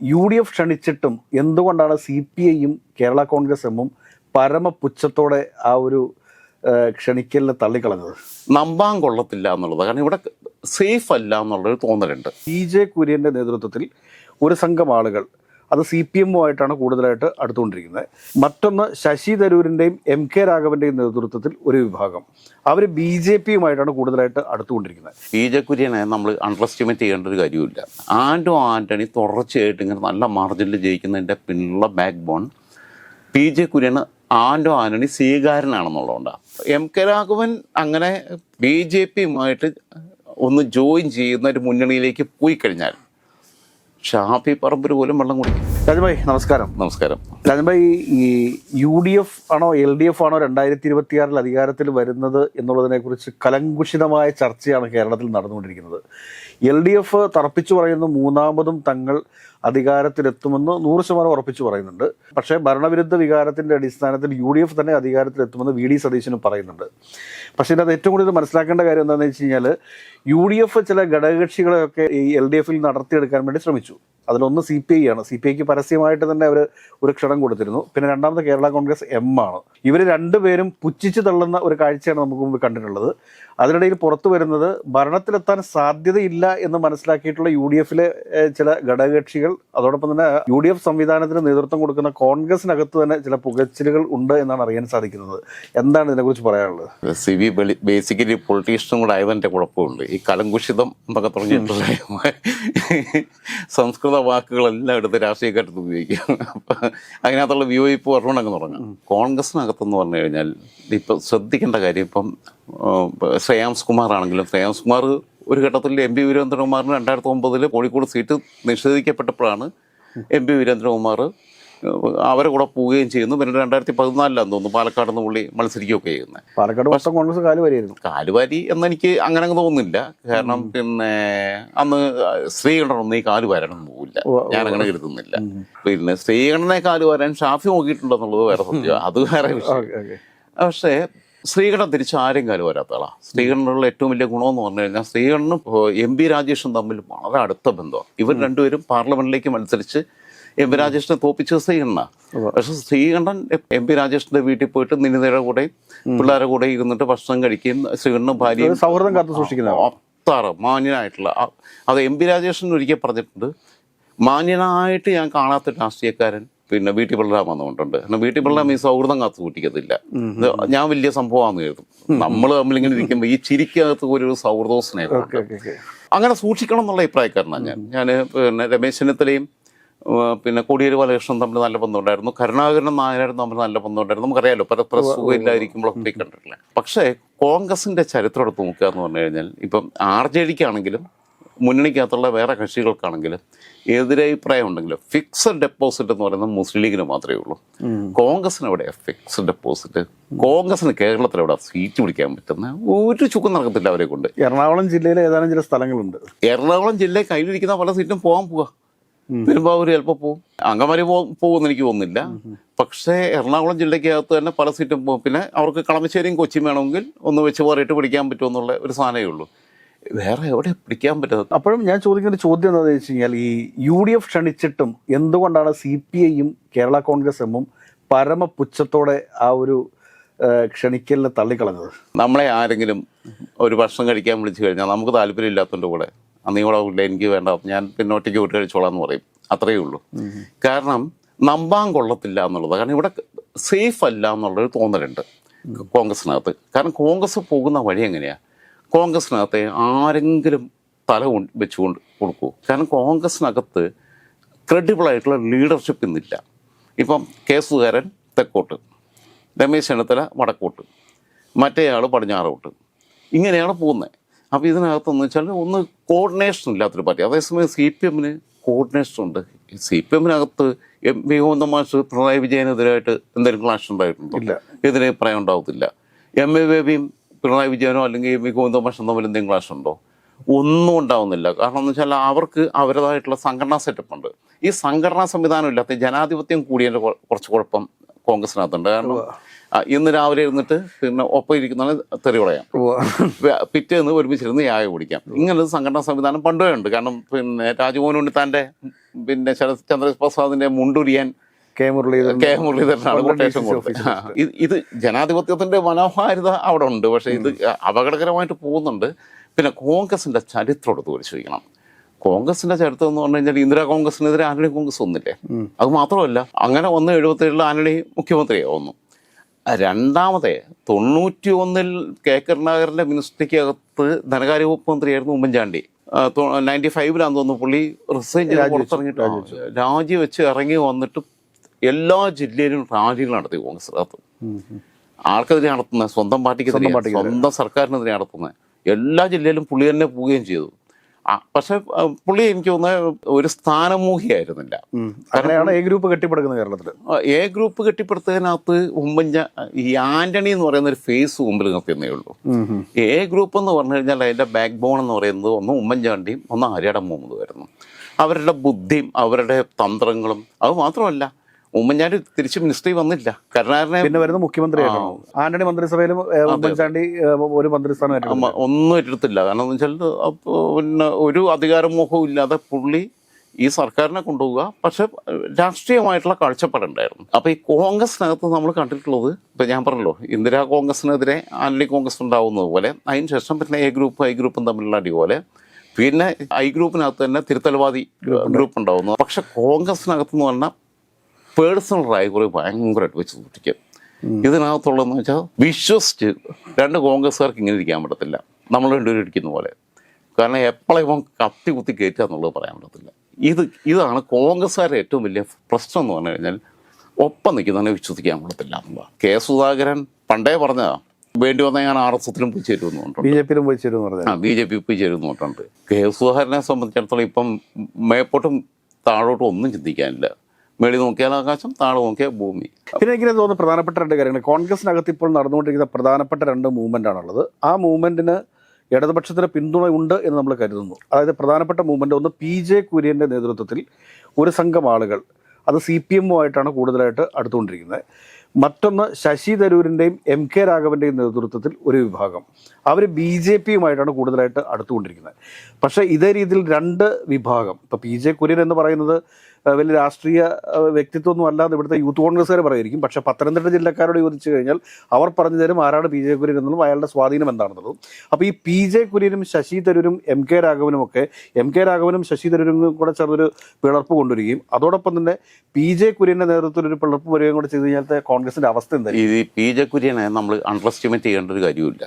U D F ക്ഷണിച്ചിട്ടും എന്തുകൊണ്ടാണ് C P ഐയും കേരള കോൺഗ്രസ് എമ്മും പരമപുച്ഛത്തോടെ ആ ഒരു ക്ഷണിക്കലിനെ തള്ളിക്കളഞ്ഞത്? നമ്പാൻ കൊള്ളത്തില്ല എന്നുള്ളത്. കാരണം ഇവിടെ സേഫ് അല്ല എന്നുള്ളൊരു തോന്നലുണ്ട്. പി ജെ കുര്യന്റെ നേതൃത്വത്തിൽ ഒരു സംഘം ആളുകൾ അത് സി പി എമ്മുമായിട്ടാണ് കൂടുതലായിട്ട് അടുത്തുകൊണ്ടിരിക്കുന്നത്. മറ്റൊന്ന് ശശി തരൂരിന്റെയും എം കെ രാഘവന്റെയും നേതൃത്വത്തിൽ ഒരു വിഭാഗം. അവർ ബി ജെ പിയുമായിട്ടാണ് കൂടുതലായിട്ട് അടുത്തുകൊണ്ടിരിക്കുന്നത്. പി ജെ കുര്യനെ നമ്മൾ അണ്ടർ എസ്റ്റിമേറ്റ് ചെയ്യേണ്ട ഒരു കാര്യമില്ല ആൻഡോ ആന്റണി തുടർച്ചയായിട്ട് ഇങ്ങനെ നല്ല മാർജിനിൽ ജയിക്കുന്നതിന്റെ പിന്നിലുള്ള ബാക്ക് ബോൺ പി ജെ കുര്യന് ആൻഡോ ആന്റണി സ്വീകാരനാണെന്നുള്ളതുകൊണ്ടാണ് എം കെ രാഘവൻ അങ്ങനെ ബി ജെ പിയുമായിട്ട് ഒന്ന് ജോയിൻ ചെയ്യുന്ന ഒരു മുന്നണിയിലേക്ക് പോയി കഴിഞ്ഞാൽ ഷാഫി പറമ്പിൽ പോലും വെള്ളം കുടിക്കും. രാജഭായ് നമസ്കാരം. നമസ്കാരം. രാജഭായ് ഈ യു ഡി എഫ് ആണോ എൽ ഡി എഫ് ആണോ രണ്ടായിരത്തി ഇരുപത്തിയാറിൽ അധികാരത്തിൽ വരുന്നത് എന്നുള്ളതിനെ കുറിച്ച് കലങ്കുഷിതമായ ചർച്ചയാണ് കേരളത്തിൽ നടന്നുകൊണ്ടിരിക്കുന്നത്. എൽ ഡി എഫ് തറപ്പിച്ചു പറയുന്നു മൂന്നാമതും തങ്ങൾ അധികാരത്തിലെത്തുമെന്ന് നൂറ് ശതമാനം ഉറപ്പിച്ചു പറയുന്നുണ്ട്. പക്ഷേ ഭരണവിരുദ്ധ വികാരത്തിന്റെ അടിസ്ഥാനത്തിൽ യു ഡി എഫ് തന്നെ അധികാരത്തിലെത്തുമെന്ന് വി ഡി സതീശനും പറയുന്നുണ്ട്. പക്ഷേ ഇതിനകത്ത് ഏറ്റവും കൂടുതൽ മനസ്സിലാക്കേണ്ട കാര്യം എന്താണെന്ന് വെച്ച് കഴിഞ്ഞാൽ യു ഡി എഫ് ചില ഘടകകക്ഷികളെയൊക്കെ ഈ എൽ ഡി എഫിൽ നടത്തിയെടുക്കാൻ വേണ്ടി ശ്രമിച്ചു. അതിലൊന്ന് സി പി ഐ ആണ്. സി പി ഐക്ക് പരസ്യമായിട്ട് തന്നെ അവർ ഒരു ക്ഷണം കൊടുത്തിരുന്നു. പിന്നെ രണ്ടാമത്തെ കേരള കോൺഗ്രസ് എം ആണ്. ഇവർ രണ്ടുപേരും പുച്ഛിച്ച് തള്ളുന്ന ഒരു കാഴ്ചയാണ് നമുക്ക് മുമ്പ് കണ്ടിട്ടുള്ളത്. അതിനിടയിൽ പുറത്തു വരുന്നത് ഭരണത്തിലെത്താൻ സാധ്യതയില്ല എന്ന് മനസ്സിലാക്കിയിട്ടുള്ള യു ഡി എഫിലെ ചില ഘടകകക്ഷികൾ അതോടൊപ്പം തന്നെ യു ഡി എഫ് സംവിധാനത്തിന് നേതൃത്വം കൊടുക്കുന്ന കോൺഗ്രസിനകത്ത് തന്നെ ചില പുകച്ചിലുകൾ ഉണ്ട് എന്നാണ് അറിയാൻ സാധിക്കുന്നത്. എന്താണ് ഇതിനെക്കുറിച്ച് പറയാനുള്ളത്? സി വി ബേസിക്കലി പൊളിറ്റീഷ്യനും കൂടെ ആയതിന്റെ കുഴപ്പമുണ്ട്. ഈ കലങ്കുഷിതം എന്നൊക്കെ തുടങ്ങിയിട്ടുള്ള സംസ്കൃത വാക്കുകളെല്ലാം എടുത്ത് രാഷ്ട്രീയക്കാരത്ത് ഉപയോഗിക്കും. അപ്പം അതിനകത്തുള്ള വിയോജിപ്പ് പറഞ്ഞുകൊണ്ട് അങ്ങ് തുടങ്ങാം കോൺഗ്രസിനകത്തെന്ന് പറഞ്ഞു കഴിഞ്ഞാൽ ഇപ്പം ശ്രദ്ധിക്കേണ്ട കാര്യം ഇപ്പം ശ്രേയാംസ് കുമാർ ആണെങ്കിലും. ശ്രേയാംസ് കുമാർ ഒരു ഘട്ടത്തിൽ എം പി വീരേന്ദ്രകുമാറിന് രണ്ടായിരത്തി ഒമ്പതിൽ കോഴിക്കോട് സീറ്റ് നിഷേധിക്കപ്പെട്ടപ്പോഴാണ് എം പി വീരേന്ദ്രകുമാർ അവരെ കൂടെ പോവുകയും ചെയ്യുന്നു. പിന്നെ രണ്ടായിരത്തി പതിനാലിലാന്ന് തോന്നുന്നു പാലക്കാട് നിന്ന് പുള്ളി മത്സരിക്കുകയൊക്കെ ചെയ്യുന്നത് പാലക്കാട് വർഷം കോൺഗ്രസ് കാലുവാരിയായിരുന്നു. കാലുവാരി എന്നെനിക്ക് അങ്ങനെ അങ്ങ് തോന്നുന്നില്ല. കാരണം പിന്നെ അന്ന് സ്ത്രീകണ്ണനൊന്നും ഈ കാലുവാരണം പോകില്ല പോവില്ല അങ്ങനെ കരുതുന്നില്ല. പിന്നെ സ്ത്രീകണ്ണനെ കാലുവാരാൻ വരാൻ ഷാഫി നോക്കിയിട്ടുണ്ടെന്നുള്ളത് വേറെ സത്യം. അത് വേറെ വിഷയം. പക്ഷേ ശ്രീകണ്ഠൻ തിരിച്ച് ആരും കാലം വരാത്ത ആളാ. ശ്രീകണ്ഠനുള്ള ഏറ്റവും വലിയ ഗുണമെന്ന് പറഞ്ഞു കഴിഞ്ഞാൽ ശ്രീകണ്ഠനും എം പി രാജേഷും തമ്മിൽ വളരെ അടുത്ത ബന്ധമാണ് ഇവർ രണ്ടുപേരും പാർലമെന്റിലേക്ക് മത്സരിച്ച് എം പി രാജേഷിനെ തോപ്പിച്ചത് ശ്രീകണ്ഠനാണ് പക്ഷെ ശ്രീകണ്ഠൻ എം പി രാജേഷിന്റെ വീട്ടിൽ പോയിട്ട് നിനിതയുടെ കൂടെ പിള്ളേരുടെ കൂടെ ഇരുന്നിട്ട് ഭക്ഷണം കഴിക്കുകയും ശ്രീകണ്ഠനും ഭാര്യയും സൗഹൃദം കാത്തു സൂക്ഷിക്കുന്ന അത്ര മാന്യനായിട്ടുള്ള അത് എം പി രാജേഷൻ ഒരിക്കൽ പറഞ്ഞിട്ടുണ്ട്. മാന്യനായിട്ട് ഞാൻ കാണാത്ത രാഷ്ട്രീയക്കാരൻ പിന്നെ വീട്ടിൽ പിള്ളേർ വന്നുകൊണ്ടുണ്ട്. കാരണം വീട്ടിൽ പിള്ളേർ ഈ സൗഹൃദം കാത്തു കൂട്ടിക്കത്തില്ല ഞാൻ വലിയ സംഭവമാണെന്ന് കരുതും നമ്മൾ തമ്മിൽ ഇങ്ങനെ ഇരിക്കുമ്പോൾ ഈ ചിരിക്കകത്ത് ഒരു സൗഹൃദവും ഓക്കെ അങ്ങനെ സൂക്ഷിക്കണം എന്നുള്ള അഭിപ്രായക്കാരനാണ് ഞാൻ. ഞാൻ പിന്നെ രമേശ് ചെന്നിത്തലയും പിന്നെ കോടിയേരി ബാലകൃഷ്ണൻ തമ്മിൽ നല്ല ബന്ധമുണ്ടായിരുന്നു. കരുണാകരൻ നായരും തമ്മിൽ നല്ല ബന്ധമുണ്ടായിരുന്നു. നമുക്കറിയാലോ പരസ്പര സുഖമില്ലായിരിക്കുമ്പോഴൊക്കെ കണ്ടിട്ടില്ല. പക്ഷേ കോൺഗ്രസിന്റെ ചരിത്രം എടുത്ത് നോക്കുക എന്ന് പറഞ്ഞു കഴിഞ്ഞാൽ ഇപ്പം ആർ ജെ ഡിക്കാണെങ്കിലും മുന്നണിക്കകത്തുള്ള വേറെ കക്ഷികൾക്കാണെങ്കിലും എതിരഭിപ്രായം ഉണ്ടെങ്കിലും ഫിക്സഡ് ഡെപ്പോസിറ്റ് എന്ന് പറയുന്നത് മുസ്ലിം ലീഗിന് മാത്രമേ ഉള്ളൂ. കോൺഗ്രസിന് എവിടെയാ ഫിക്സഡ് ഡെപ്പോസിറ്റ് കോൺഗ്രസിന് കേരളത്തിൽ എവിടെ സീറ്റ് പിടിക്കാൻ പറ്റുന്ന ഒരു ചുക്കും നടക്കത്തില്ല അവരെ കൊണ്ട്. എറണാകുളം ജില്ലയിലെ ഏതാനും ചില സ്ഥലങ്ങളുണ്ട്. എറണാകുളം ജില്ലയിൽ കയ്യിലിരിക്കുന്ന പല സീറ്റും പോകാൻ പോവാ. പെരുമ്പാവൂർ ചിലപ്പോൾ പോകും അങ്കമാലി പോകുമെന്ന് എനിക്ക് തോന്നുന്നില്ല. പക്ഷേ എറണാകുളം ജില്ലയ്ക്കകത്ത് തന്നെ പല സീറ്റും പോകും പിന്നെ അവർക്ക് കളമശ്ശേരിയും കൊച്ചിയും വേണമെങ്കിൽ ഒന്ന് വെച്ച് പോറിയിട്ട് പിടിക്കാൻ പറ്റുമെന്നുള്ള ഒരു സാധനമേ ഉള്ളൂ. വേറെ എവിടെ പിടിക്കാൻ പറ്റുന്നത് അപ്പോഴും ഞാൻ ചോദിക്കുന്ന ഒരു ചോദ്യം എന്താണെന്ന് വെച്ച് കഴിഞ്ഞാൽ ഈ യു ഡി എഫ് ക്ഷണിച്ചിട്ടും എന്തുകൊണ്ടാണ് സി പി ഐയും കേരള കോൺഗ്രസ് എമ്മും പരമപുച്ഛത്തോടെ ആ ഒരു ക്ഷണിക്കലിനെ തള്ളിക്കളഞ്ഞത്? നമ്മളെ ആരെങ്കിലും ഒരു ഭക്ഷണം കഴിക്കാൻ വിളിച്ചു കഴിഞ്ഞാൽ നമുക്ക് താല്പര്യമില്ലാത്തതിന്റെ കൂടെ അന്നീ കൂടെ ഇല്ല എനിക്ക് വേണ്ട ഞാൻ പിന്നോട്ടേക്ക് വിട്ട് കഴിച്ചോളാം എന്ന് പറയും. അത്രയേ ഉള്ളൂ. കാരണം നമ്പാൻ കൊള്ളത്തില്ല എന്നുള്ളത് കാരണം ഇവിടെ സേഫ് അല്ല എന്നുള്ളൊരു തോന്നലുണ്ട് കോൺഗ്രസിനകത്ത്. കാരണം കോൺഗ്രസ് പോകുന്ന വഴി എങ്ങനെയാണ് കോൺഗ്രസിനകത്തെ ആരെങ്കിലും തല കൊണ്ട് വെച്ചുകൊണ്ട് കൊടുക്കൂ. കാരണം കോൺഗ്രസിനകത്ത് ക്രെഡിബിൾ ആയിട്ടുള്ള ലീഡർഷിപ്പ് ഇന്നില്ല. ഇപ്പം കെ സുധാരൻ തെക്കോട്ട് രമേശ് ചെന്നിത്തല വടക്കോട്ട് മറ്റേയാൾ പടിഞ്ഞാറോട്ട്. ഇങ്ങനെയാണ് പോകുന്നത് അപ്പോൾ ഇതിനകത്തെന്ന് വെച്ചാൽ ഒന്ന് കോർഡിനേഷൻ ഇല്ലാത്തൊരു പാർട്ടി. അതേസമയം സി പി എമ്മിന് കോർഡിനേഷൻ ഉണ്ട്. സി പി എമ്മിനകത്ത് എം വി ഗോവിന്ദ മാഷ് പിണറായി വിജയനെതിരായിട്ട് എന്തെങ്കിലും ക്ലാഷ് ഉണ്ടായിട്ടുണ്ടോ? ഇതിന് പറയാൻ ഉണ്ടാവത്തില്ല. എം എ ബേബിയും പിണറായി വിജയനോ അല്ലെങ്കിൽ എം വി ഗോവിന്ദ മാഷും തമ്മിൽ എന്തെങ്കിലും ക്ലാഷ് ഉണ്ടോ? ഒന്നും ഉണ്ടാവുന്നില്ല. കാരണം എന്ന് വെച്ചാൽ അവർക്ക് അവരുടേതായിട്ടുള്ള സംഘടനാ സെറ്റപ്പ് ഉണ്ട്. ഈ സംഘടനാ സംവിധാനം ഇല്ലാത്ത ജനാധിപത്യം കൂടിയതിന്റെ കുറച്ച് കുഴപ്പം കോൺഗ്രസിനകത്തുണ്ട്. കാരണം ഇന്ന് രാവിലെ ഇരുന്നിട്ട് പിന്നെ ഒപ്പം ഇരിക്കുന്നതാണ് തെറി പറയാം. പിറ്റേന്ന് ഒരുമിച്ചിരുന്ന് യായ കുടിക്കാം. ഇങ്ങനെ ഒരു സംഘടനാ സംവിധാനം പണ്ടേ ഉണ്ട്. കാരണം പിന്നെ രാജ്മോഹൻ ഉണ്ണിത്താന്റെ പിന്നെ ശരത് ചന്ദ്രപ്രസാദിന്റെ മുണ്ടുരിയാൻ കെ മുരളീധരൻ കെ മുരളീധരനാണ് കൊട്ടേഷൻ കൊടുത്തത്. ഇത് ജനാധിപത്യത്തിന്റെ മനോഹാരിത അവിടെ ഉണ്ട്. പക്ഷേ ഇത് അപകടകരമായിട്ട് പോകുന്നുണ്ട്. പിന്നെ കോൺഗ്രസിന്റെ ചരിത്രം എടുത്ത് പരിശോധിക്കണം. കോൺഗ്രസിന്റെ ചരിത്രം എന്ന് പറഞ്ഞു കഴിഞ്ഞാൽ ഇന്ദിരാ കോൺഗ്രസിനെതിരെ ആന്റണി കോൺഗ്രസ് ഒന്നില്ലേ അത് മാത്രമല്ല അങ്ങനെ ഒന്ന് എഴുപത്തി ഏഴിൽ ആന്റണി മുഖ്യമന്ത്രിയാവുന്നു രണ്ടാമത്തെ തൊണ്ണൂറ്റി ഒന്നിൽ കെ കരുണാകരന്റെ മിനിസ്ട്രിക്കകത്ത് ധനകാര്യ വകുപ്പ് മന്ത്രിയായിരുന്നു ഉമ്മൻചാണ്ടി നയന്റി ഫൈവിലാന്ന് തോന്നുന്നു പുള്ളി റിസൈൻ ചെയ്ത്. പുറത്തിറങ്ങിയിട്ട് രാജിവെച്ച് ഇറങ്ങി വന്നിട്ട് എല്ലാ ജില്ലയിലും റാലികൾ നടത്തി കോൺഗ്രസ് ആർക്കെതിരെ ആൾക്കെതിരെ സ്വന്തം പാർട്ടിക്കെതിരെ. സ്വന്തം പാർട്ടിക്ക് സ്വന്തം സർക്കാരിനെതിരെ നടത്തുന്നത് എല്ലാ ജില്ലയിലും പുള്ളി തന്നെ പോവുകയും ചെയ്തു. പക്ഷെ പുള്ളി എനിക്ക് തോന്നുന്ന ഒരു സ്ഥാനമോഹിയായിരുന്നില്ല. അങ്ങനെയാണ് എ ഗ്രൂപ്പ് കെട്ടിപ്പടുക്കുന്നത് കേരളത്തിൽ എ ഗ്രൂപ്പ് കെട്ടിപ്പടുത്തതിനകത്ത് ഉമ്മൻച ഈ ആന്റണി എന്ന് പറയുന്ന ഒരു ഫേസ് മുമ്പിൽ നിർത്തിയെന്നേ ഉള്ളൂ. എ ഗ്രൂപ്പ് എന്ന് പറഞ്ഞു കഴിഞ്ഞാൽ അതിന്റെ ബാക്ക് ബോൺ എന്ന് പറയുന്നത് ഒന്ന് ഉമ്മൻചാണ്ടിയും ഒന്ന് ആര്യാടൻ മുഹമ്മദുമായിരുന്നു അവരുടെ ബുദ്ധിയും അവരുടെ തന്ത്രങ്ങളും അത് മാത്രമല്ല ഉമ്മൻചാണ്ടി തിരിച്ച് മിനിസ്ട്രി വന്നില്ല. കരുണാകരനെ പിന്നെ വരുന്ന മുഖ്യമന്ത്രിയായിട്ടാണ് ആന്റണി മന്ത്രിസഭയിലും ഉമ്മൻചാണ്ടി ഒരു മന്ത്രിസ്ഥാനം ഒന്നും എടുത്തില്ല കാരണം എന്ന് വെച്ചാൽ പിന്നെ ഒരു അധികാരമോഹവും ഇല്ലാതെ പുള്ളി ഈ സർക്കാരിനെ കൊണ്ടുപോവുക. പക്ഷെ രാഷ്ട്രീയമായിട്ടുള്ള കാഴ്ചപ്പാടുണ്ടായിരുന്നു അപ്പൊ ഈ കോൺഗ്രസിനകത്ത് നമ്മൾ കണ്ടിട്ടുള്ളത് ഇപ്പൊ ഞാൻ പറഞ്ഞല്ലോ ഇന്ദിരാ കോൺഗ്രസിനെതിരെ ആന്റണി കോൺഗ്രസ് ഉണ്ടാവുന്നത് പോലെ അതിന് ശേഷം പിന്നെ എ ഗ്രൂപ്പ് ഐ ഗ്രൂപ്പും തമ്മിലുള്ള അടി പോലെ പിന്നെ ഐ ഗ്രൂപ്പിനകത്ത് തന്നെ തിരുത്തൽവാദി ഗ്രൂപ്പ് ഉണ്ടാവുന്നു. പക്ഷെ കോൺഗ്രസിനകത്ത് എന്ന് പറഞ്ഞാൽ പേഴ്സണൽ റൈവറി ഭയങ്കരമായിട്ട് വെച്ച് സൂക്ഷിക്കും. ഇതിനകത്തുള്ളതെന്ന് വെച്ചാൽ വിശ്വസിച്ച് രണ്ട് കോൺഗ്രസ്സുകാർക്ക് ഇങ്ങനെ ഇരിക്കാൻ പറ്റത്തില്ല. നമ്മൾ രണ്ടുപേരും ഇരിക്കുന്ന പോലെ. കാരണം എപ്പോഴും ഇവൻ കത്തി കുത്തി കയറ്റുക എന്നുള്ളത് പറയാൻ പറ്റത്തില്ല. ഇത് ഇതാണ് കോൺഗ്രസ്സുകാരുടെ ഏറ്റവും വലിയ പ്രശ്നം എന്ന് പറഞ്ഞു കഴിഞ്ഞാൽ ഒപ്പം നിൽക്കുന്നതിനെ വിശ്വസിക്കാൻ പറ്റത്തില്ല എന്നുള്ളതാണ്. കെ സുധാകരൻ പണ്ടേ പറഞ്ഞതാ വേണ്ടി വന്നാൽ ഞാൻ ആർ എസ് എസിലും പോയി ചേരുമെന്നുണ്ട്. ബി ജെ പിയിലും പോയി ചേരുമെന്ന് ആ ബി ജെ പി പോയി ചേരുന്നുണ്ട് കെ സുധാകരനെ സംബന്ധിച്ചിടത്തോളം ഇപ്പം മേപ്പോട്ടും താഴോട്ടും ഒന്നും ചിന്തിക്കാനില്ല. മേളിൽ നോക്കിയാൽ ആകാശം താഴെ നോക്കിയാൽ ഭൂമി. പിന്നെ എനിക്ക് തോന്നുന്നു പ്രധാനപ്പെട്ട രണ്ട് കാര്യങ്ങൾ. കോൺഗ്രസിനകത്ത് ഇപ്പോൾ നടന്നുകൊണ്ടിരിക്കുന്ന പ്രധാനപ്പെട്ട രണ്ട് മൂവ്മെന്റ് ആണുള്ളത് ആ മൂവ്മെന്റിന് ഇടതുപക്ഷത്തിന് പിന്തുണയുണ്ട് എന്ന് നമ്മൾ കരുതുന്നു. അതായത് പ്രധാനപ്പെട്ട മൂവ്മെന്റ് ഒന്ന് പി ജെ കുര്യന്റെ നേതൃത്വത്തിൽ ഒരു സംഘം ആളുകൾ അത് സി പി എമ്മുമായിട്ടാണ് കൂടുതലായിട്ട് അടുത്തുകൊണ്ടിരിക്കുന്നത്. മറ്റൊന്ന് ശശി തരൂരിന്റെയും എം കെ രാഘവന്റെയും നേതൃത്വത്തിൽ ഒരു വിഭാഗം. അവർ ബി ജെ പിയുമായിട്ടാണ് കൂടുതലായിട്ട് അടുത്തുകൊണ്ടിരിക്കുന്നത്. പക്ഷേ ഇതേ രീതിയിൽ രണ്ട് വിഭാഗം ഇപ്പോൾ പി ജെ കുര്യൻ എന്ന് പറയുന്നത് വലിയ രാഷ്ട്രീയ വ്യക്തിത്വം വ്യക്തിത്വമൊന്നും അല്ലാതെ ഇവിടുത്തെ യൂത്ത് കോൺഗ്രസ്സുകാർ പറയുമായിരിക്കും. പക്ഷേ പത്തനംതിട്ട ജില്ലക്കാരോട് ചോദിച്ചു കഴിഞ്ഞാൽ അവർ പറഞ്ഞു തരും ആരാണ് പി ജെ കുര്യൻ എന്നുള്ളതും അയാളുടെ സ്വാധീനം എന്താണെന്നുള്ളതും. അപ്പോൾ ഈ പി ജെ കുര്യനും ശശി തരൂരും എം കെ രാഘവനും ഒക്കെ എം കെ രാഘവനും ശശി തരൂരും കൂടെ ചേർന്നൊരു പിളർപ്പ് കൊണ്ടുവരികയും അതോടൊപ്പം തന്നെ പി ജെ കുര്യന്റെ നേതൃത്വത്തിൽ ഒരു പിളർപ്പ് വരികയും കൂടെ ചെയ്ത് കഴിഞ്ഞാൽ കോൺഗ്രസിന്റെ അവസ്ഥ എന്തായിരിക്കും? ഈ പി ജെ കുര്യനെ നമ്മൾ അണ്ടർ എസ്റ്റിമേറ്റ് ചെയ്യേണ്ട ഒരു കാര്യമില്ല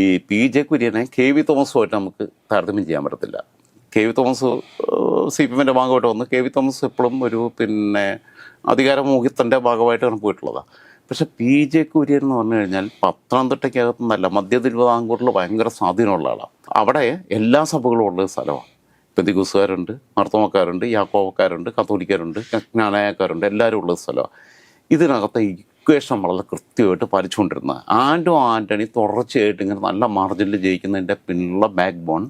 ഈ പി ജെ കുര്യനെ കെ വി തോമസുമായിട്ട് നമുക്ക് താരതമ്യം ചെയ്യാൻ പറ്റത്തില്ല. K V Thomas C P എമ്മിന്റെ ഭാഗമായിട്ട് വന്ന് കെ വി തോമസ് എപ്പോഴും ഒരു പിന്നെ അധികാരമോഹിത്തന്റെ ഭാഗമായിട്ടാണ് പോയിട്ടുള്ളതാണ് പക്ഷെ പി ജെ കുര്യൻ എന്ന് പറഞ്ഞു കഴിഞ്ഞാൽ പത്തനംതിട്ടയ്ക്കകത്ത് നല്ല മധ്യ തിരുവിതാംകൂറിൽ ഭയങ്കര സ്വാധീനമുള്ള ആളാണ് അവിടെ എല്ലാ സഭകളും ഉള്ള സ്ഥലമാണ്. പെന്തികുസുകാരുണ്ട് മർത്തോമക്കാരുണ്ട് യാക്കോവക്കാരുണ്ട് കത്തോലിക്കാരുണ്ട് ജ്ഞാനായക്കാരുണ്ട് എല്ലാവരും ഉള്ള സ്ഥലമാണ് ഇതിനകത്തെ ഇക്വേഷൻ വളരെ കൃത്യമായിട്ട് പാലിച്ചുകൊണ്ടിരുന്നത്. ആൻഡോ ആന്റണി തുടർച്ചയായിട്ട് ഇങ്ങനെ നല്ല മാർജിനിൽ ജയിക്കുന്നതിന്റെ പിന്നുള്ള ബാക്ക് ബോൺ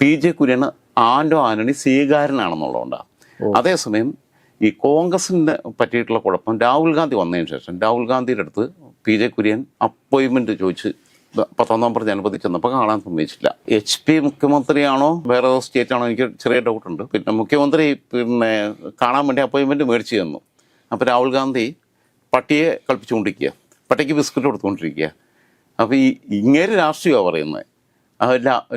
പി ജെ കുര്യന് ആൻഡോ ആന്റണി സ്വീകാരനാണെന്നുള്ളതുകൊണ്ടാണ് അതേസമയം ഈ കോൺഗ്രസിന്റെ പറ്റിയിട്ടുള്ള കുഴപ്പം രാഹുൽ ഗാന്ധി വന്നതിന് ശേഷം രാഹുൽ ഗാന്ധിയുടെ അടുത്ത് പി ജെ കുര്യൻ അപ്പോയിൻമെന്റ് ചോദിച്ച് പത്താം നവംബർ ജനപതി ചെന്നപ്പോൾ കാണാൻ സമ്മതിച്ചില്ല. എച്ച് പി മുഖ്യമന്ത്രിയാണോ വേറെ സ്റ്റേറ്റ് ആണോ എനിക്ക് ചെറിയ ഡൗട്ടുണ്ട് പിന്നെ മുഖ്യമന്ത്രി പിന്നെ കാണാൻ വേണ്ടി അപ്പോയിൻമെന്റ് മേടിച്ച് തന്നു. അപ്പോൾ രാഹുൽ ഗാന്ധി പട്ടിയെ കളിപ്പിച്ചുകൊണ്ടിരിക്കുക പട്ടിക്ക് ബിസ്ക്കറ്റ് കൊടുത്തുകൊണ്ടിരിക്കുക. അപ്പോൾ ഈ ഇങ്ങനെ രാഷ്ട്രീയമാണ് പറയുന്നത്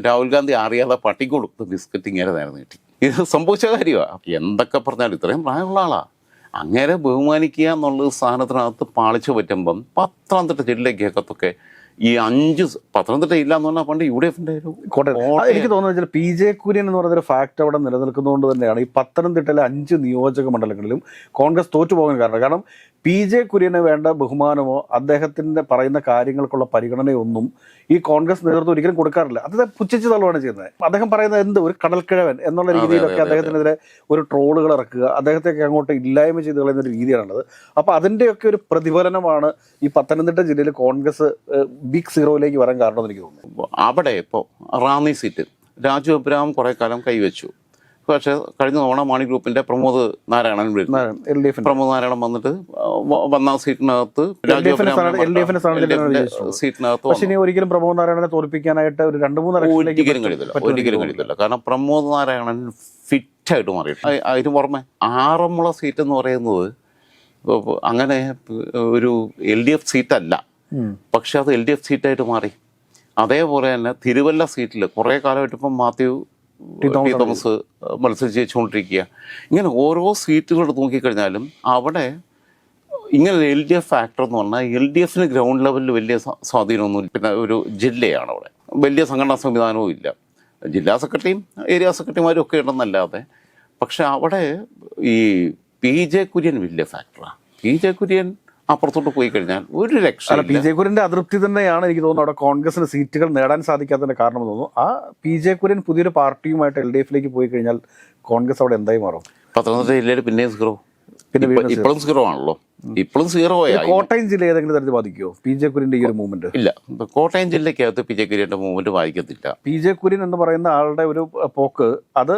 രാഹുൽ ഗാന്ധി അറിയാതെ പട്ടി കൊടുത്ത് ബിസ്ക്കറ്റ് ഇങ്ങനെ നേരം നീട്ടി. ഇത് സംഭവിച്ച കാര്യമാണ് എന്തൊക്കെ പറഞ്ഞാലും ഇത്രയും പ്രായമുള്ള ആളാ. അങ്ങനെ ബഹുമാനിക്കുക എന്നുള്ള സ്ഥാനത്തിനകത്ത് പാളിച്ചു പറ്റുമ്പം പത്തനംതിട്ട ജില്ലയ്ക്ക് അകത്തൊക്കെ ഈ അഞ്ച് പത്തനംതിട്ട ഇല്ല എന്ന് പറഞ്ഞാൽ പണ്ട് യു ഡി എഫിന്റെ ഒരു എനിക്ക് തോന്നുന്നത് പി ജെ കുര്യൻ എന്ന് പറയുന്ന ഒരു ഫാക്ട് അവിടെ നിലനിൽക്കുന്നതുകൊണ്ട് തന്നെയാണ് ഈ പത്തനംതിട്ടയിലെ അഞ്ച് നിയോജക മണ്ഡലങ്ങളിലും കോൺഗ്രസ് തോറ്റു പോകാൻ കാരണം. കാരണം പി ജെ കുര്യന് വേണ്ട ബഹുമാനമോ അദ്ദേഹത്തിന്റെ പറയുന്ന കാര്യങ്ങൾക്കുള്ള പരിഗണനയൊന്നും ഈ കോൺഗ്രസ് നേതൃത്വം ഒരിക്കലും കൊടുക്കാറില്ല. അദ്ദേഹം പുച്ഛിച്ച് തള്ളുകയാണ് ചെയ്യുന്നത്. അദ്ദേഹം പറയുന്നത് എന്ത്? ഒരു കടൽക്കിഴവൻ എന്നുള്ള രീതിയിലൊക്കെ അദ്ദേഹത്തിനെതിരെ ഒരു ട്രോളുകൾ ഇറക്കുക അദ്ദേഹത്തെയൊക്കെ അങ്ങോട്ട് ഇല്ലായ്മ ചെയ്ത് കളയുന്ന ഒരു രീതിയാണുള്ളത്. അപ്പോൾ അതിന്റെയൊക്കെ ഒരു പ്രതിഫലനമാണ് ഈ പത്തനംതിട്ട ജില്ലയിൽ കോൺഗ്രസ് ബിഗ് സീറോയിലേക്ക് വരാൻ കാരണം എന്ന് എനിക്ക് തോന്നുന്നു. അവിടെ ഇപ്പോൾ റാന്നി സീറ്റ് രാജു അബ്രഹാം കുറേ കാലം കൈവച്ചു. പക്ഷേ കഴിഞ്ഞ തവണ മാണി ഗ്രൂപ്പിന്റെ പ്രമോദ് നാരായണൻ പ്രമോദ് നാരായണൻ വന്നിട്ട് വന്ന സീറ്റിനകത്ത്. സീറ്റിനകത്ത് പക്ഷെ ഇനി ഒരിക്കലും പ്രമോദ് നാരായണനെ തോൽപ്പിക്കാനായിട്ട് ഒരു രണ്ട് മൂന്ന് ഒരിക്കലും കഴിയത്തില്ല ഒരിക്കലും കഴിയത്തില്ല. കാരണം പ്രമോദ് നാരായണൻ ഫിറ്റായിട്ട് മാറി അതിന് പുറമെ ആറന്മുള സീറ്റ് എന്ന് പറയുന്നത് അങ്ങനെ ഒരു എൽ ഡി എഫ് സീറ്റല്ല. അല്ല പക്ഷെ അത് എൽ ഡി എഫ് സീറ്റായിട്ട് മാറി. അതേപോലെ തന്നെ തിരുവല്ല സീറ്റിൽ കുറേ കാലമായിട്ട് ഇപ്പം മാത്യു ടി തോമസ് മത്സരിച്ച് ജയിച്ചുകൊണ്ടിരിക്കുക ഇങ്ങനെ ഓരോ സീറ്റുകൾ നോക്കിക്കഴിഞ്ഞാലും അവിടെ ഇങ്ങനെ എൽ ഡി എഫ് ഫാക്ടർ എന്ന് പറഞ്ഞാൽ എൽ ഡി എഫിന് ഗ്രൗണ്ട് ലെവലിൽ വലിയ സ്വാധീനമൊന്നുമില്ല. സ്വാധീനമൊന്നും പിന്നെ ഒരു ജില്ലയാണ് അവിടെ. വലിയ സംഘടനാ സംവിധാനവും ഇല്ല. ജില്ലാ സെക്രട്ടറിയും ഏരിയ സെക്രട്ടറിമാരും ഒക്കെ ഉണ്ടെന്നല്ലാതെ പക്ഷെ അവിടെ ഈ പി ജെ കുര്യൻ വലിയ ഫാക്ടറാണ് പി ജെ കുര്യൻ അപ്പുറത്തോട്ട് പോയി കഴിഞ്ഞാൽ ഒരു രക്ഷ പി ജെ കുര്യന്റെ അതൃപ്തി തന്നെയാണ് എനിക്ക് തോന്നുന്നത് അവിടെ കോൺഗ്രസിന് സീറ്റുകൾ നേടാൻ സാധിക്കാത്തതിന്റെ കാരണം എന്ന് തോന്നുന്നു. ആ പി ജെ കുര്യൻ പുതിയൊരു പാർട്ടിയുമായിട്ട് എൽ ഡി എഫിലേക്ക് പോയി കഴിഞ്ഞാൽ കോൺഗ്രസ് അവിടെ എന്തായി മാറും? പത്തനംതിട്ട ജില്ലയിൽ പിന്നെയും സീറോ പിന്നെ ഇപ്പോഴും സീറോ ആണല്ലോ. ഇപ്പോഴും സീറോ ആയി. കോട്ടയം ജില്ല ഏതെങ്കിലും തരത്തിൽ ബാധിക്കുമോ പി ജെ കുര്യന്റെ ഈ ഒരു മൂവ്മെന്റ് ഇല്ല. കോട്ടയം ജില്ലക്കകത്ത് പി ജെ കുര്യന്റെ മൂവ്മെന്റ് ബാധിക്കത്തില്ല. പി ജെ കുര്യൻ എന്ന് പറയുന്ന ആളുടെ ഒരു പോക്ക് അത്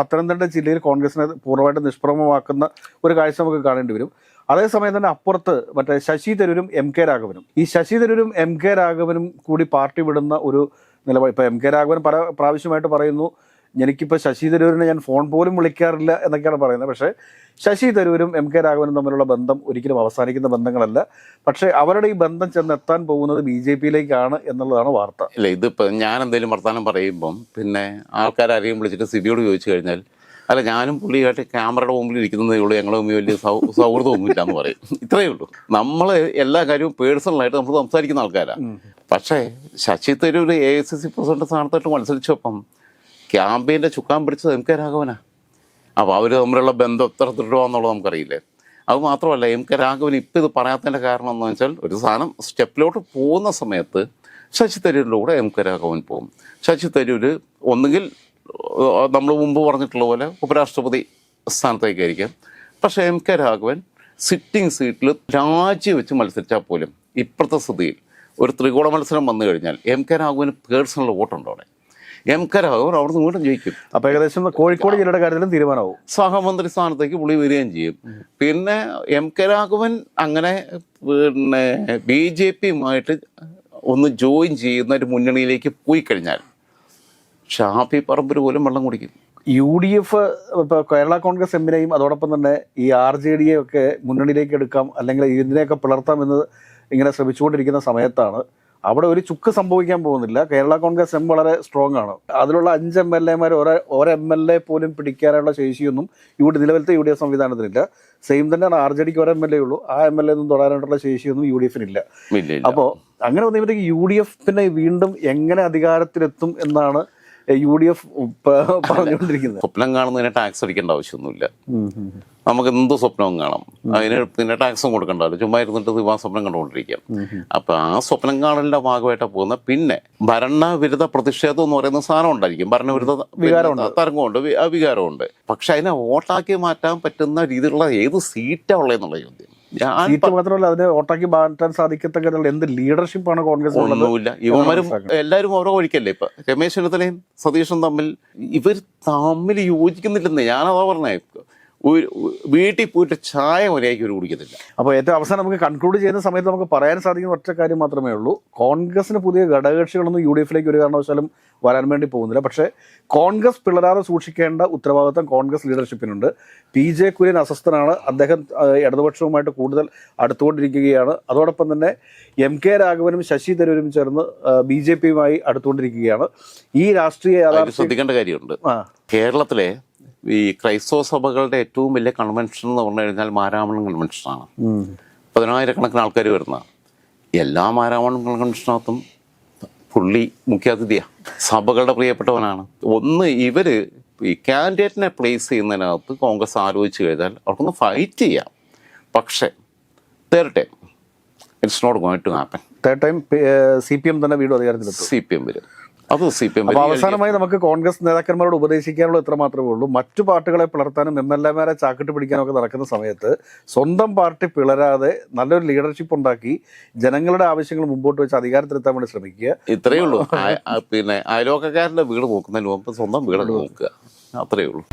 പത്തനംതിട്ട ജില്ലയിൽ കോൺഗ്രസിനെ പൂർണമായിട്ട് നിഷ്പ്രഭമാക്കുന്ന ഒരു കാഴ്ച നമുക്ക് കാണേണ്ടി വരും. അതേസമയം തന്നെ അപ്പുറത്ത് മറ്റേ ശശി തരൂരും എം കെ രാഘവനും. ഈ ശശി തരൂരും എം കെ രാഘവനും കൂടി പാർട്ടി വിടുന്ന ഒരു നിലപാട് ഇപ്പം എം കെ രാഘവൻ പല പ്രാവശ്യമായിട്ട് പറയുന്നു എനിക്കിപ്പോൾ ശശി തരൂരിനെ ഞാൻ ഫോൺ പോലും വിളിക്കാറില്ല എന്നൊക്കെയാണ് പറയുന്നത്. പക്ഷേ ശശി തരൂരും എം കെ രാഘവനും തമ്മിലുള്ള ബന്ധം ഒരിക്കലും അവസാനിക്കുന്ന ബന്ധങ്ങളല്ല. പക്ഷേ അവരുടെ ഈ ബന്ധം ചെന്നെത്താൻ പോകുന്നത് ബി ജെ പിയിലേക്കാണ് എന്നുള്ളതാണ് വാർത്ത. ഇല്ല ഇതിപ്പോൾ ഞാൻ എന്തെങ്കിലും വർത്തമാനം പറയുമ്പം പിന്നെ ആൾക്കാരാരെയും വിളിച്ചിട്ട് സിബിയോട് ചോദിച്ചു കഴിഞ്ഞാൽ അല്ല ഞാനും പുള്ളിയായിട്ട് ക്യാമറയുടെ മുമ്പിൽ ഇരിക്കുന്നതേ ഉള്ളൂ. ഞങ്ങൾ തമ്മിൽ വലിയ സൗഹൃദമൊന്നുമില്ല എന്ന് പറയും. ഇത്രയേ ഉള്ളൂ. നമ്മൾ എല്ലാ കാര്യവും പേഴ്സണലായിട്ട് നമ്മൾ സംസാരിക്കുന്ന ആൾക്കാരാണ് പക്ഷേ Shashi Tharoor A I C C president സ്ഥാനത്തായിട്ട് മത്സരിച്ചപ്പം ക്യാമ്പയിന്റെ ചുക്കാൻ പിടിച്ചത് എം കെ രാഘവനാ. അപ്പോൾ അവർ തമ്മിലുള്ള ബന്ധം എത്ര ദൃഢമാണെന്നുള്ളത് നമുക്കറിയില്ലേ? അത് മാത്രമല്ല എം കെ രാഘവൻ ഇപ്പം ഇത് പറയാത്തതിന്റെ കാരണം എന്ന് വെച്ചാൽ ഒരു സാധനം സ്റ്റെപ്പിലോട്ട് പോകുന്ന സമയത്ത് ശശി തരൂരിലൂടെ എം കെ രാഘവൻ പോകും. ശശി തരൂർ ഒന്നുകിൽ നമ്മൾ മുമ്പ് പറഞ്ഞിട്ടുള്ള പോലെ ഉപരാഷ്ട്രപതി സ്ഥാനത്തേക്കായിരിക്കാം. പക്ഷേ എം കെ രാഘവൻ സിറ്റിംഗ് സീറ്റിൽ രാജിവെച്ച് മത്സരിച്ചാൽ പോലും ഇപ്പോഴത്തെ സ്ഥിതിയിൽ ഒരു ത്രികോണ മത്സരം വന്നു കഴിഞ്ഞാൽ എം കെ രാഘവന് പേഴ്സണൽ വോട്ടുണ്ട് അവിടെ. എം കെ രാഘവൻ അവിടെ നിന്ന് വീണ്ടും ജയിക്കും. അപ്പോൾ ഏകദേശം കോഴിക്കോട് ജില്ലയുടെ കാര്യത്തിലും തീരുമാനമാവും. സഹമന്ത്രി സ്ഥാനത്തേക്ക് പുള്ളി വരികയും ചെയ്യും. പിന്നെ എം കെ രാഘവൻ അങ്ങനെ പിന്നെ ബി ജെ പിയുമായിട്ട് ഒന്ന് ജോയിൻ ചെയ്യുന്ന ഒരു മുന്നണിയിലേക്ക് പോയി കഴിഞ്ഞാൽ ഷാഫി പറമ്പിൽ പോലും വെള്ളം കുടിക്കും. യു ഡി എഫ് ഇപ്പൊ കേരള കോൺഗ്രസ് എമ്മിനെയും അതോടൊപ്പം തന്നെ ഈ ആർ ജെ ഡിയെ ഒക്കെ മുന്നണിയിലേക്ക് എടുക്കാം അല്ലെങ്കിൽ ഇതിനെയൊക്കെ പിളർത്താം എന്ന് ഇങ്ങനെ ശ്രമിച്ചുകൊണ്ടിരിക്കുന്ന സമയത്താണ്. അവിടെ ഒരു ചുക്ക് സംഭവിക്കാൻ പോകുന്നില്ല. കേരള കോൺഗ്രസ് എം വളരെ സ്ട്രോങ് ആണ്. അതിലുള്ള അഞ്ച് എം എൽ എമാർ ഒരേ ഒരു എം എൽ എ പോലും പിടിക്കാനുള്ള ശേഷിയൊന്നും യു ഡി നിലവിലത്തെ യു ഡി എഫ് സംവിധാനത്തിനില്ല. സെയിം തന്നെയാണ് ആർ ജെ ഡിക്ക് ഒരു എം എൽ എ ഉള്ളൂ. ആ എം എൽ എ ഒന്നും തൊടാനായിട്ടുള്ള ശേഷിയൊന്നും യു ഡി എഫിനില്ല അപ്പോൾ അങ്ങനെ വന്നപ്പോഴത്തേക്ക് യു ഡി എഫ് പിന്നെ വീണ്ടും എങ്ങനെ അധികാരത്തിലെത്തും എന്നാണ് യു ഡി എഫ് പറഞ്ഞുകൊണ്ടിരിക്കുന്നത്. സ്വപ്നം കാണുന്നതിന് ടാക്സ് അടിക്കേണ്ട ആവശ്യമൊന്നുമില്ല. നമുക്ക് എന്ത് സ്വപ്നവും കാണാം. അതിന് പിന്നെ ടാക്സും കൊടുക്കണ്ടല്ലോ. ചുമ്മാ ഇരുന്നിട്ട് ദിവാ സ്വപ്നം കണ്ടുകൊണ്ടിരിക്കാം. അപ്പൊ ആ സ്വപ്നം കാണലിന്റെ ഭാഗമായിട്ടാണ് പോകുന്ന പിന്നെ ഭരണവിരുദ്ധ പ്രതിഷേധം എന്ന് പറയുന്ന സാധനം ഉണ്ടായിരിക്കും. ഭരണവിരുദ്ധ വികാരമുണ്ട്. തരംഗമുണ്ട് വികാരമുണ്ട്. പക്ഷെ അതിനെ വോട്ടാക്കി മാറ്റാൻ പറ്റുന്ന രീതിയിലുള്ള ഏത് സീറ്റാ ഉള്ളതെന്നുള്ള ചോദ്യം. സീറ്റ് മാത്രമല്ല അതിനെ ഓട്ടാക്കി മാറ്റാൻ സാധിക്കത്തക്ക എന്ത് ലീഡർഷിപ്പ് ആണ് കോൺഗ്രസ് ഒന്നുമില്ല. ഇവന്മാരും എല്ലാവരും ഓരോ വഴിക്കല്ലേ? ഇപ്പൊ രമേശ് ചെന്നിത്തലയും സതീഷും തമ്മിൽ ഇവർ തമ്മിൽ യോജിക്കുന്നില്ലെന്ന് ഞാനതാ പറഞ്ഞേ. ഒരു വീട്ടിൽ പോയിട്ട് ചായ മര്യാദയ്ക്ക് ഒരു കുടിക്കത്തില്ല. അപ്പോൾ ഏറ്റവും അവസാനം നമുക്ക് കൺക്ലൂഡ് ചെയ്യുന്ന സമയത്ത് നമുക്ക് പറയാൻ സാധിക്കുന്ന ഒറ്റ കാര്യം മാത്രമേ ഉള്ളൂ. കോൺഗ്രസിന് പുതിയ ഘടകകക്ഷികളൊന്നും യു ഡി എഫിലേക്ക് ഒരു കാരണവശാലും വരാൻ വേണ്ടി പോകുന്നില്ല. പക്ഷേ കോൺഗ്രസ് പിളരാതെ സൂക്ഷിക്കേണ്ട ഉത്തരവാദിത്തം കോൺഗ്രസ് ലീഡർഷിപ്പിനുണ്ട്. പി ജെ കുര്യൻ അസ്വസ്ഥനാണ്. അദ്ദേഹം ഇടതുപക്ഷവുമായിട്ട് കൂടുതൽ അടുത്തുകൊണ്ടിരിക്കുകയാണ്. അതോടൊപ്പം തന്നെ എം കെ രാഘവനും ശശി തരൂരും ചേർന്ന് ബി ജെ പിയുമായി അടുത്തുകൊണ്ടിരിക്കുകയാണ്. ഈ രാഷ്ട്രീയ യാഥാർത്ഥ്യം ശ്രദ്ധിക്കേണ്ട കാര്യമുണ്ട്. കേരളത്തിലെ ഈ ക്രൈസ്തവ സഭകളുടെ ഏറ്റവും വലിയ കൺവെൻഷൻ എന്ന് പറഞ്ഞു കഴിഞ്ഞാൽ മാരാമണം കൺവെൻഷനാണ്. പതിനായിരക്കണക്കിന് ആൾക്കാർ വരുന്ന. എല്ലാ മാരാമണം കൺവെൻഷനകത്തും പുള്ളി മുഖ്യാതിഥിയാണ് സഭകളുടെ പ്രിയപ്പെട്ടവനാണ്. ഒന്ന് ഇവർ ഈ കാൻഡിഡേറ്റിനെ പ്ലേസ് ചെയ്യുന്നതിനകത്ത് കോൺഗ്രസ് ആലോചിച്ച് കഴിഞ്ഞാൽ അവർക്കൊന്ന് ഫൈറ്റ് ചെയ്യാം. പക്ഷേ time it's not going to happen third time C P M തന്നെ വീണ്ടും അധികാരത്തിൽ സി പി എം വരും. അത് സി പി എം അപ്പൊ അവസാനമായി നമുക്ക് കോൺഗ്രസ് നേതാക്കന്മാരോട് ഉപദേശിക്കാനുള്ള ഇത്ര മാത്രമേ ഉള്ളൂ. മറ്റു പാർട്ടികളെ പിളർത്താനും എം എൽ എമാരെ ചാക്കിട്ട് പിടിക്കാനും ഒക്കെ നടക്കുന്ന സമയത്ത് സ്വന്തം പാർട്ടി പിളരാതെ നല്ലൊരു ലീഡർഷിപ്പ് ഉണ്ടാക്കി ജനങ്ങളുടെ ആവശ്യങ്ങൾ മുമ്പോട്ട് വെച്ച് അധികാരത്തിലെത്താൻ വേണ്ടി ശ്രമിക്കുക. ഇത്രയേ ഉള്ളൂ. പിന്നെ അയലോക്കക്കാരന്റെ വീട് നോക്കുന്നതിന് മുമ്പ് സ്വന്തം വീട് നോക്കുക. അത്രയേ ഉള്ളൂ.